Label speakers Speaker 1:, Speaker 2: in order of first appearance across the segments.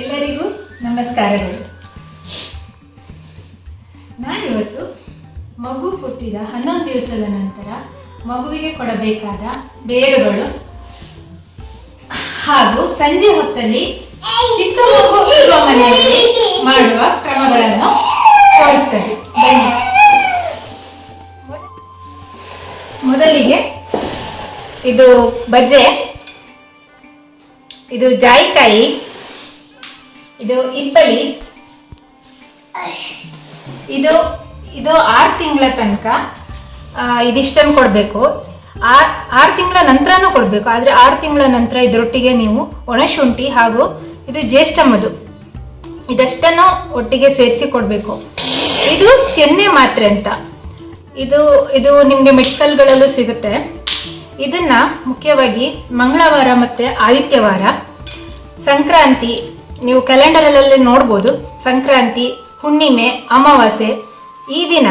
Speaker 1: ಎಲ್ಲರಿಗೂ ನಮಸ್ಕಾರಗಳು. ನಾನಿವತ್ತು ಮಗು ಹುಟ್ಟಿದ ಹನ್ನೊಂದು ದಿವಸದ ನಂತರ ಮಗುವಿಗೆ ಕೊಡಬೇಕಾದ ಬೇರುಗಳು ಹಾಗೂ ಸಂಜೆ ಹೊತ್ತಲ್ಲಿ ಚಿಕ್ಕ ಮಗು ಇರುವ ಮನೆಯಲ್ಲಿ ಮಾಡುವ ಕ್ರಮಗಳನ್ನು ತೋರಿಸ್ತದೆ ಮೊದಲಿಗೆ ಇದು ಬಜೆ, ಇದು ಜಾಯಿಕಾಯಿ ಇದು ಇಬ್ಬಳಿ ಇದು ಇದು ಆರು ತಿಂಗಳ ತನಕ ಇದಿಷ್ಟನ್ನು ಕೊಡಬೇಕು. ಆರು ಆರು ತಿಂಗಳ ನಂತರನೂ ಕೊಡಬೇಕು. ಆದರೆ ಆರು ತಿಂಗಳ ನಂತರ ಇದರೊಟ್ಟಿಗೆ ನೀವು ಒಣಶುಂಠಿ ಹಾಗೂ ಇದು ಜ್ಯೇಷ್ಠ ಮಧು. ಇದಷ್ಟನ್ನು ಒಟ್ಟಿಗೆ ಸೇರಿಸಿ ಕೊಡಬೇಕು. ಇದು ಚೆನ್ನೆ ಮಾತ್ರೆ ಅಂತ. ಇದು ಇದು ನಿಮಗೆ ಮೆಡಿಕಲ್ಗಳಲ್ಲೂ ಸಿಗುತ್ತೆ. ಇದನ್ನ ಮುಖ್ಯವಾಗಿ ಮಂಗಳವಾರ ಮತ್ತು ಆದಿತ್ಯವಾರ. ಸಂಕ್ರಾಂತಿ ನೀವು ಕ್ಯಾಲೆಂಡರಲ್ಲೇ ನೋಡ್ಬೋದು. ಸಂಕ್ರಾಂತಿ, ಹುಣ್ಣಿಮೆ, ಅಮಾವಾಸ್ಯೆ. ಈ ದಿನ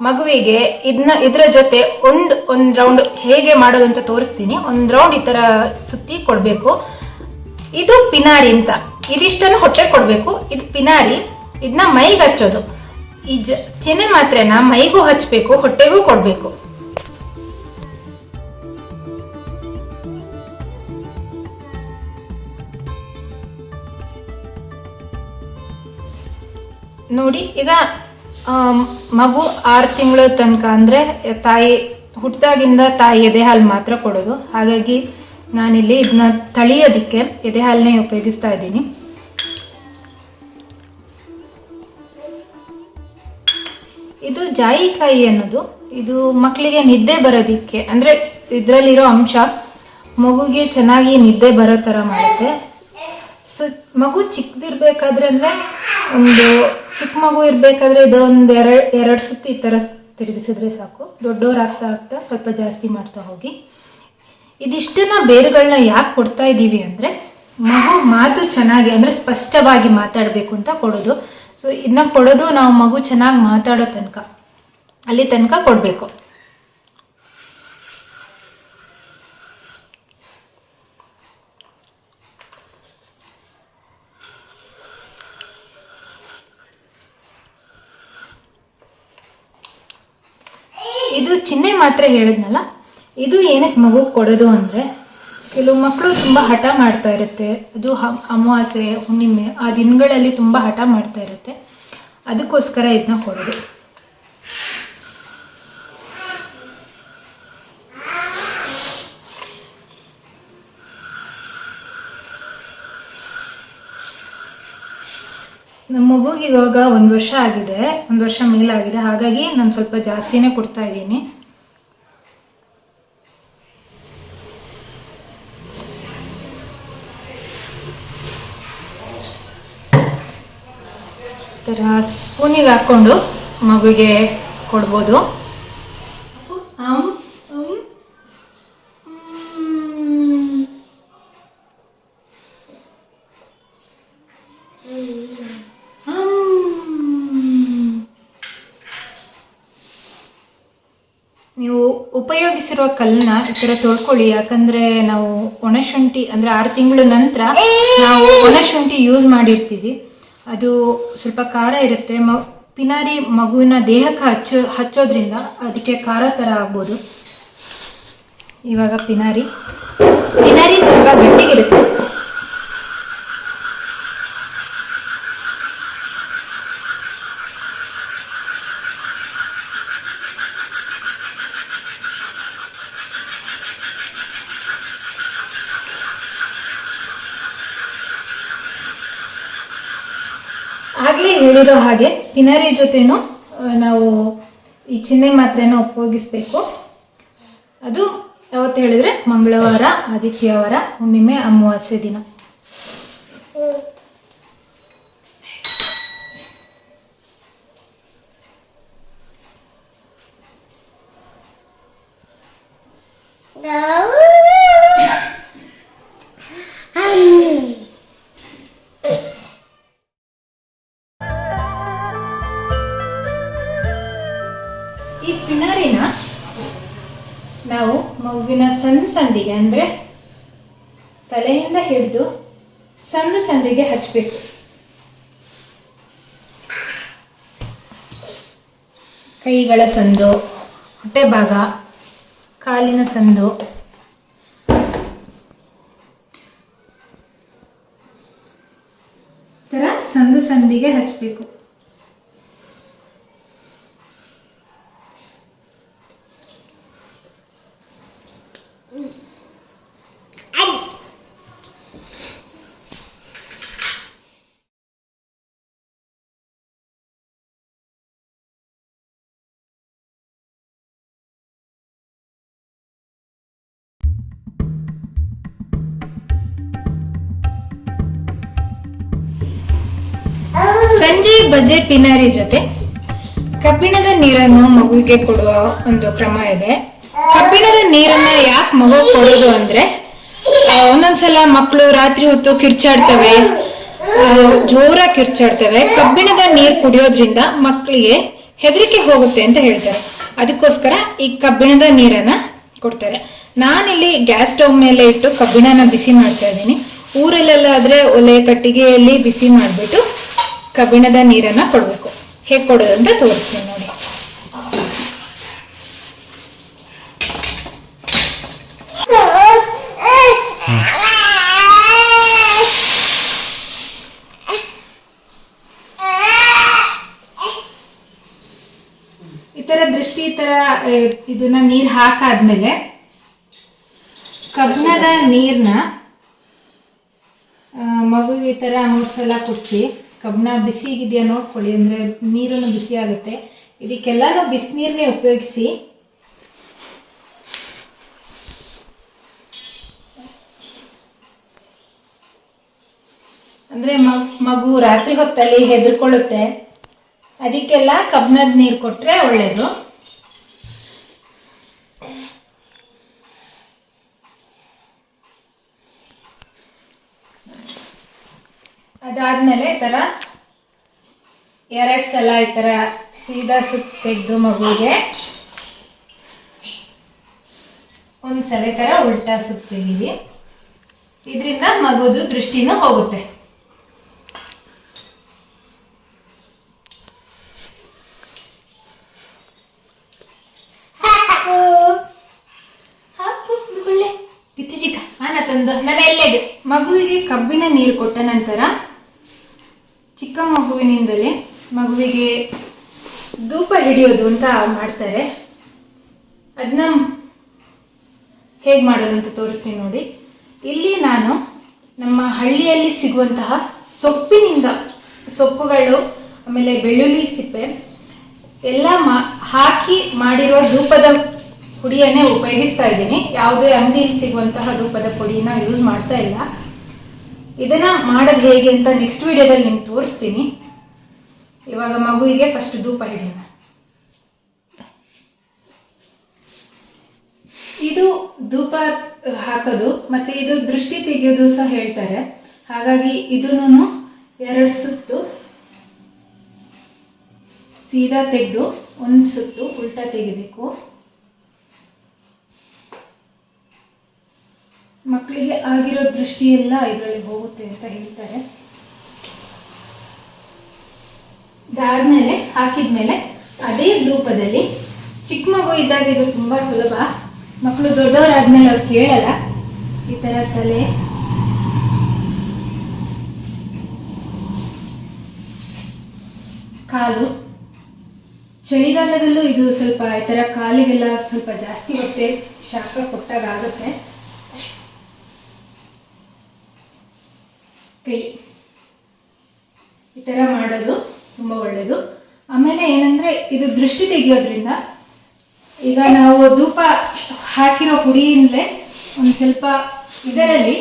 Speaker 1: ಮಗುವಿಗೆ ಇದನ್ನ ಇದರ ಜೊತೆ ಒಂದು ಒಂದು ರೌಂಡ್ ಹೇಗೆ ಮಾಡೋದು ಅಂತ ತೋರಿಸ್ತೀನಿ. ಒಂದು ರೌಂಡ್ ಈ ಥರ ಸುತ್ತಿ ಕೊಡಬೇಕು. ಇದು ಪಿನಾರಿ ಅಂತ. ಇದಿಷ್ಟನ್ನು ಹೊಟ್ಟೆ ಕೊಡಬೇಕು. ಇದು ಪಿನಾರಿ ಇದನ್ನ ಮೈಗೆ ಹಚ್ಚೋದು. ಈ ಜ, ಚೆನ್ನೆ ಮಾತ್ರೆನ ಮೈಗೂ ಹಚ್ಚಬೇಕು ಹೊಟ್ಟೆಗೂ ಕೊಡಬೇಕು. ನೋಡಿ, ಈಗ ಮಗು ಆರು ತಿಂಗಳ ತನಕ ಅಂದರೆ ತಾಯಿ ಹುಟ್ಟಿದಾಗಿಂದ ತಾಯಿ ಎದೆ ಹಾಲು ಮಾತ್ರ ಕೊಡೋದು. ಹಾಗಾಗಿ ನಾನಿಲ್ಲಿ ಇದನ್ನ ತಳಿಯೋದಕ್ಕೆ ಎದೆ ಹಾಲನ್ನೇ ಉಪಯೋಗಿಸ್ತಾ ಇದ್ದೀನಿ. ಇದು ಜಾಯಿಕಾಯಿ ಅನ್ನೋದು. ಇದು ಮಕ್ಕಳಿಗೆ ನಿದ್ದೆ ಬರೋದಿಕ್ಕೆ, ಅಂದರೆ ಇದರಲ್ಲಿರೋ ಅಂಶ ಮಗುಗೆ ಚೆನ್ನಾಗಿ ನಿದ್ದೆ ಬರೋ ಥರ ಮಾಡುತ್ತೆ. ಸೊ ಮಗು ಚಿಕ್ಕದಿರ್ಬೇಕಾದ್ರೆ ಅಂದರೆ ಒಂದು ಚಿಕ್ಕ ಮಗು ಇರಬೇಕಾದ್ರೆ ಇದೊಂದು ಎರಡು ಎರಡು ಸುತ್ತು ಈ ಥರ ತಿರುಗಿಸಿದ್ರೆ ಸಾಕು. ದೊಡ್ಡವರಾಗ್ತಾ ಆಗ್ತಾ ಸ್ವಲ್ಪ ಜಾಸ್ತಿ ಮಾಡ್ತಾ ಹೋಗಿ. ಇದಿಷ್ಟನ್ನ ಬೇರುಗಳನ್ನ ಯಾಕೆ ಕೊಡ್ತಾ ಇದ್ದೀವಿ ಅಂದರೆ ಮಗು ಮಾತು ಚೆನ್ನಾಗಿ ಅಂದರೆ ಸ್ಪಷ್ಟವಾಗಿ ಮಾತಾಡಬೇಕು ಅಂತ ಕೊಡೋದು. ಸೊ ಇದನ್ನ ಕೊಡೋದು ನಾವು ಮಗು ಚೆನ್ನಾಗಿ ಮಾತಾಡೋ ತನಕ. ಅಲ್ಲಿ ತನಕ ಕೊಡಬೇಕು ಇದು ಚಿಹ್ನೆ ಮಾತ್ರ ಹೇಳಿದ್ನಲ್ಲ, ಇದು ಏನಕ್ಕೆ ಮಗು ಕೊಡೋದು ಅಂದರೆ, ಕೆಲವು ಮಕ್ಕಳು ತುಂಬ ಹಠ ಮಾಡ್ತಾ ಇರುತ್ತೆ. ಅದು ಅಮಾವಾಸ್ಯೆ, ಹುಣ್ಣಿಮೆ, ಆ ದಿನಗಳಲ್ಲಿ ತುಂಬ ಹಠ ಮಾಡ್ತಾ ಇರುತ್ತೆ. ಅದಕ್ಕೋಸ್ಕರ ಇದನ್ನ ಕೊಡೋದು. ನಮ್ಮ ಮಗುಗೆ ಇವಾಗ ಒಂದು ವರ್ಷ ಆಗಿದೆ, ಒಂದು ವರ್ಷ ಮೇಲಾಗಿದೆ. ಹಾಗಾಗಿ ನಾನು ಸ್ವಲ್ಪ ಜಾಸ್ತಿನೇ ಕೊಡ್ತಾ ಇದ್ದೀನಿ ಥರ ಸ್ಪೂನಿಗೆ ಹಾಕ್ಕೊಂಡು ಮಗುಗೆ ಕೊಡ್ಬೋದು. ನೀವು ಉಪಯೋಗಿಸಿರುವ ಕಲ್ಲನ್ನ ಈ ಥರ ತೊಳ್ಕೊಳ್ಳಿ, ಯಾಕಂದ್ರೆ ನಾವು ಒಣಶುಂಠಿ ಅಂದ್ರೆ ಆರು ತಿಂಗಳ ನಂತರ ನಾವು ಒಣಶುಂಠಿ ಯೂಸ್ ಮಾಡಿರ್ತೀವಿ ಅದು ಸ್ವಲ್ಪ ಖಾರ ಇರುತ್ತೆ. ಮ, ಪಿನಾರಿ ಮಗುವಿನ ದೇಹಕ್ಕೆ ಹಚ್ಚೋ, ಹಚ್ಚೋದ್ರಿಂದ ಅದಕ್ಕೆ ಖಾರ ಥರ ಆಗ್ಬೋದು. ಇವಾಗ ಪಿನಾರಿ. ಪಿನಾರಿ ಸ್ವಲ್ಪ ಗಟ್ಟಿಗಿರುತ್ತೆ. ಹೇಳಿರೋ ಹಾಗೆ ಕಿನರಿ ಜೊತೆನೂ ನಾವು ಈ ಚಿಹ್ನೆ ಮಾತ್ರೆನ ಉಪಯೋಗಿಸ್ಬೇಕು. ಅದು ಯಾವತ್ತು ಹೇಳಿದ್ರೆ ಮಂಗಳವಾರ ಆದಿತ್ಯವಾರ ಹುಣ್ಣಿಮೆ, ಅಮಾವಾಸ್ಯೆ ದಿನ. ಈ ಸಣ್ಣ ಸಂದಿಗೆ ಅಂದರೆ ತಲೆಯಿಂದ ಹಿಡಿದು ಸಂದು ಸಂದಿಗೆ ಹಚ್ಚಬೇಕು ಕೈಗಳ ಸಂದು, ಹೊಟ್ಟೆ ಭಾಗ, ಕಾಲಿನ ಸಂದು. ಥರ ಸಂದು ಸಂದಿಗೆ ಹಚ್ಚಬೇಕು ಸಂಜೆ ಬಜೆ ಪಿನಾರಿ ಜೊತೆ ಕಬ್ಬಿಣದ ನೀರನ್ನು ಮಗುವಿಗೆ ಕೊಡುವ ಒಂದು ಕ್ರಮ ಇದೆ. ಕಬ್ಬಿಣದ ನೀರನ್ನ ಯಾಕೆ ಮಗು ಕೊಡೋದು ಅಂದ್ರೆ ಒಂದೊಂದ್ಸಲ ಮಕ್ಕಳು ರಾತ್ರಿ ಹೊತ್ತು ಕಿರ್ಚಾಡ್ತವೆ ಜೋರಾಗಿ ಕಿರ್ಚಾಡ್ತವೆ. ಕಬ್ಬಿಣದ ನೀರು ಕುಡಿಯೋದ್ರಿಂದ ಮಕ್ಕಳಿಗೆ ಹೆದರಿಕೆ ಹೋಗುತ್ತೆ ಅಂತ ಹೇಳ್ತಾರೆ. ಅದಕ್ಕೋಸ್ಕರ ಈ ಕಬ್ಬಿಣದ ನೀರನ್ನ ಕೊಡ್ತಾರೆ. ನಾನಿಲ್ಲಿ ಗ್ಯಾಸ್ ಸ್ಟವ್ ಮೇಲೆ ಇಟ್ಟು ಕಬ್ಬಿಣನ ಬಿಸಿ ಮಾಡ್ತಾ ಇದ್ದೀನಿ. ಊರಲ್ಲೆಲ್ಲ ಆದ್ರೆ ಒಲೆ ಕಟ್ಟಿಗೆಯಲ್ಲಿ ಬಿಸಿ ಮಾಡಿಬಿಟ್ಟು ಕಬ್ಬಿಣದ ನೀರನ್ನ ಕೊಡಬೇಕು. ಹೇಗೆ ಕೊಡೋದು ಅಂತ ತೋರಿಸ್ತೀನಿ ನೋಡಿ. ಈ ದೃಷ್ಟಿ ಇದನ್ನ ನೀರ್ ಹಾಕಾದ್ಮೇಲೆ ಕಬ್ಬಿಣದ ನೀರ್ನ ಮಗು ಮಗುಗೆ ಈ ತರ ಮೂರ್ ಸಲ ಕುಡಿಸಿ. ಕಬ್ಬಿಣ ಬಿಸಿಗಿದೆಯಾ ನೋಡ್ಕೊಳ್ಳಿ, ಅಂದ್ರೆ ನೀರನ್ನು ಬಿಸಿ ಆಗುತ್ತೆ. ಇದಕ್ಕೆಲ್ಲಾನು ಬಿಸಿನೀರನ್ನೇ ಉಪಯೋಗಿಸಿ. ಅಂದ್ರೆ ಮಗು ರಾತ್ರಿ ಹೊತ್ತಲ್ಲಿ ಹೆದರ್ಕೊಳ್ಳುತ್ತೆ. ಅದಕ್ಕೆಲ್ಲ ಕಬ್ಬಿಣದ ನೀರು ಕೊಟ್ಟರೆ ಒಳ್ಳೇದು. ಅದಾದ್ಮೇಲೆ ಎರಡು ಸಲ ಈ ತರ ಸೀದಾ ಸುತ್ತ ತೆಗೆದು ಮಗುಗೆ ಒಂದ್ಸಲ ಸಲ ತರ ಉಲ್ಟಾ ಸುತ್ತ ತೆಗೀರಿ. ಇದರಿಂದ ಮಗುದು ದೃಷ್ಟಿನೂ ಹೋಗುತ್ತೆ. ತಂದು ಮಗುವಿಗೆ ಕಬ್ಬಿಣ ನೀರು ಕೊಟ್ಟ ನಂತರ ಚಿಕ್ಕ ಮಗುವಿನಿಂದಲೇ ಮಗುವಿಗೆ ಧೂಪ ಹಿಡಿಯೋದು ಅಂತ ಮಾಡ್ತಾರೆ. ಅದನ್ನ ಹೇಗೆ ಮಾಡೋದು ಅಂತ ತೋರಿಸ್ತೀನಿ ನೋಡಿ. ಇಲ್ಲಿ ನಾನು ನಮ್ಮ ಹಳ್ಳಿಯಲ್ಲಿ ಸಿಗುವಂತಹ ಸೊಪ್ಪಿನಿಂದ ಸೊಪ್ಪುಗಳು, ಆಮೇಲೆ ಬೆಳ್ಳುಳ್ಳಿ ಸಿಪ್ಪೆ, ಎಲ್ಲ ಮಾ, ಹಾಕಿ ಮಾಡಿರುವ ಧೂಪದ ಪುಡಿಯನ್ನೇ ಉಪಯೋಗಿಸ್ತಾ ಇದ್ದೀನಿ. ಯಾವುದೇ ಅಂಗಡಿಯಲ್ಲಿ ಸಿಗುವಂತಹ ಧೂಪದ ಪುಡಿನ ಯೂಸ್ ಮಾಡ್ತಾ ಇಲ್ಲ. ಇದನ್ನ ಮಾಡೋದು ಹೇಗೆ ಅಂತ ನೆಕ್ಸ್ಟ್ ವಿಡಿಯೋದಲ್ಲಿ ನಿಮ್ಗೆ ತೋರಿಸ್ತೀನಿ. ಇವಾಗ ಮಗುವಿಗೆ ಫಸ್ಟ್ ಧೂಪ ಹಿಡಿಯೋಣ. ಇದು ಧೂಪ ಹಾಕೋದು ಮತ್ತೆ ಇದು ದೃಷ್ಟಿ ತೆಗೆಯೋದು ಸಹ ಹೇಳ್ತಾರೆ. ಹಾಗಾಗಿ ಇದನ್ನು ಎರಡು ಸುತ್ತು ಸೀದಾ ತೆಗೆದು ಒಂದು ಸುತ್ತು ಉಲ್ಟಾ ತೆಗಿಬೇಕು. ಮಕ್ಕಳಿಗೆ ಆಗಿರೋ ದೃಷ್ಟಿ ಎಲ್ಲ ಇದರಲ್ಲಿ ಹೋಗುತ್ತೆ ಅಂತ ಹೇಳ್ತಾರೆ. ಇದಾದ್ಮೇಲೆ ಹಾಕಿದ್ಮೇಲೆ ಅದೇ ರೂಪದಲ್ಲಿ ಚಿಕ್ಕ ಮಗು ಇದ್ದಾಗ ಇದು ತುಂಬಾ ಸುಲಭ. ಮಕ್ಕಳು ದೊಡ್ಡವರಾದ್ಮೇಲೆ ಅವ್ರು ಕೇಳಲ್ಲ. ಈ ತರ ತಲೆ. ಕಾಲು. ಚಳಿಗಾಲದಲ್ಲೂ ಇದು ಸ್ವಲ್ಪ ಈ ಥರ ಕಾಲಿಗೆಲ್ಲ ಸ್ವಲ್ಪ ಜಾಸ್ತಿ ಹೊಟ್ಟೆ ಶಾಖ ಕೊಟ್ಟಾಗ ಆಗುತ್ತೆ. ಕೈ ಈ ಥರ ಮಾಡೋದು ತುಂಬ ಒಳ್ಳೆಯದು ಆಮೇಲೆ ಏನಂದ್ರೆ ಇದು ದೃಷ್ಟಿ ತೆಗೆಯೋದ್ರಿಂದ ಈಗ ನಾವು ಧೂಪ ಹಾಕಿರೋ ಹುಡಿಯಿಂದಲೇ ಒಂದು ಸ್ವಲ್ಪ ಇದರಲ್ಲಿ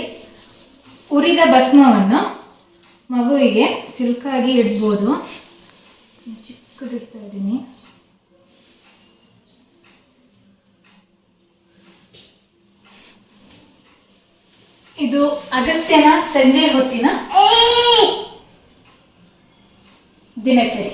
Speaker 1: ಉರಿದ ಭಸ್ಮವನ್ನು ಮಗುವಿಗೆ ತಿಲ್ಕಾಗಿ ಇಡ್ಬೋದು. ಚಿಕ್ಕದಿರ್ತಾ ಇದ್ದೀನಿ. ಇದು ಅಗಸ್ತ್ಯನ ಸಂಜೆ ಹೊತ್ತಿನ ದಿನಚರಿ.